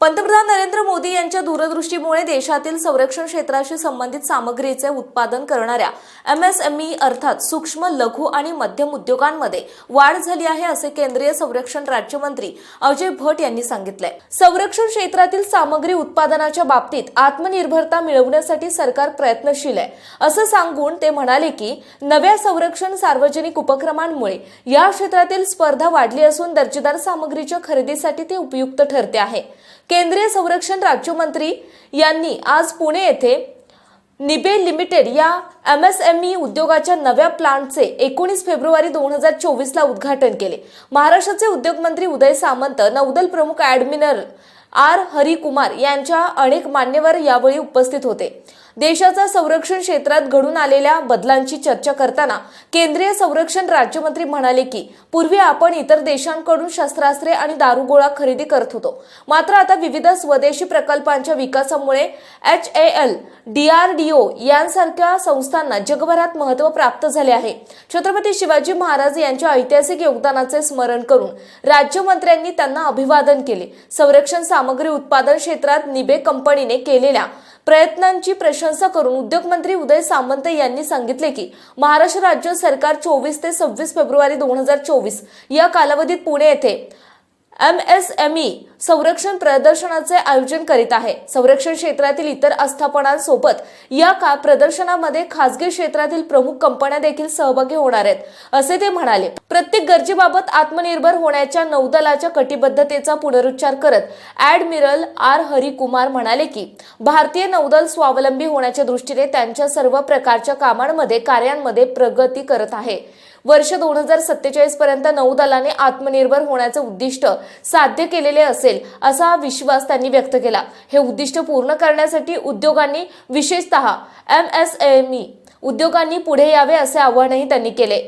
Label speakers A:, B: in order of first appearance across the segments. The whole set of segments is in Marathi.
A: पंतप्रधान नरेंद्र मोदी यांच्या दूरदृष्टीमुळे देशातील संरक्षण क्षेत्राशी संबंधित सामग्रीचे उत्पादन करणाऱ्या एम एस एम ई अर्थात सूक्ष्म लघु आणि मध्यम उद्योगांमध्ये वाढ झाली आहे असे केंद्रीय संरक्षण राज्यमंत्री अजय भट यांनी सांगितलंय संरक्षण क्षेत्रातील सामग्री उत्पादनाच्या बाबतीत आत्मनिर्भरता मिळवण्यासाठी सरकार प्रयत्नशील आहे. असं सांगून ते म्हणाले की नव्या संरक्षण सार्वजनिक उपक्रमांमुळे या क्षेत्रातील स्पर्धा वाढली असून दर्जेदार सामग्रीच्या खरेदीसाठी ते उपयुक्त ठरते आहे. केंद्रीय संरक्षण राज्यमंत्री यांनी आज पुणे येथे निबे लिमिटेड या एम एस एम ई उद्योगाच्या नव्या प्लांटचे एकोणीस फेब्रुवारी दोन हजार चोवीसला उद्घाटन केले. महाराष्ट्राचे उद्योगमंत्री उदय सामंत नौदल प्रमुख ॲडमिरल आर. हरिकुमार यांच्या अनेक मान्यवर यावेळी उपस्थित होते. देशाच्या संरक्षण क्षेत्रात घडून आलेल्या बदलांची चर्चा करताना केंद्रीय संरक्षण राज्यमंत्री म्हणाले की पूर्वी आपण इतर देशांकडून शस्त्रास्त्रे आणि दारुगोळा खरेदी करत होतो. मात्र आता विविध स्वदेशी प्रकल्पांच्या विकासामुळे एच ए एल डीआरडीओ यांसारख्या संस्थांना जगभरात महत्त्व प्राप्त झाले आहे. छत्रपती शिवाजी महाराज यांच्या ऐतिहासिक योगदानाचे स्मरण करून राज्यमंत्र्यांनी त्यांना अभिवादन केले. संरक्षण सामग्री उत्पादन क्षेत्रात निबे कंपनीने केलेल्या प्रयत्नांची प्रशंसा करून उद्योगमंत्री उदय सामंत यांनी सांगितले की महाराष्ट्र राज्य सरकार चोवीस ते सव्वीस फेब्रुवारी दोन हजार चोवीस या कालावधीत पुणे येथे एम एस एम ई संरक्षण प्रदर्शनाचे आयोजन करीत आहे. संरक्षण क्षेत्रातील इतर आस्थापनांसोबत या का प्रदर्शनामध्ये खासगी क्षेत्रातील प्रमुख कंपन्या देखील सहभागी होणार आहेत असे ते म्हणाले. प्रत्येक गरजेबाबत आत्मनिर्भर होण्याच्या नौदलाच्या कटिबद्धतेचा पुनरुच्चार करत ॲडमिरल आर. हरिकुमार म्हणाले की भारतीय नौदल स्वावलंबी होण्याच्या दृष्टीने त्यांच्या सर्व प्रकारच्या कामांमध्ये कार्यांमध्ये प्रगती करत आहे. वर्ष दोन हजार सत्तेचाळीस पर्यंत नौदलाने आत्मनिर्भर होण्याचं उद्दिष्ट साध्य केलेले असेल असा विश्वास त्यांनी व्यक्त केला. हे उद्दिष्ट पूर्ण करण्यासाठी उद्योगांनी विशेषतः एम एस एम ई उद्योगांनी पुढे यावे असे आवाहनही त्यांनी केले.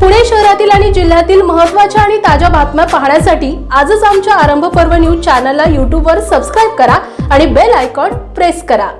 B: पुणे शहरातील आणि जिल्ह्यातील महत्त्वाच्या आणि ताज्या बातम्या पाहण्यासाठी आजच आमच्या आरंभ पर्व न्यूज चॅनलला यूट्यूबवर सबस्क्राईब करा आणि बेल आयकॉन प्रेस करा.